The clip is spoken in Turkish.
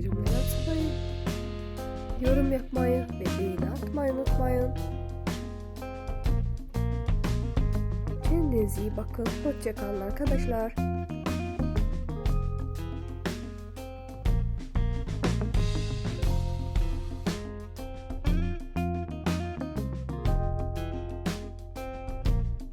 açmayı, yorum yapmayı ve beğeni atmayı unutmayın. Kendinize iyi bakın. Hoşçakalın arkadaşlar.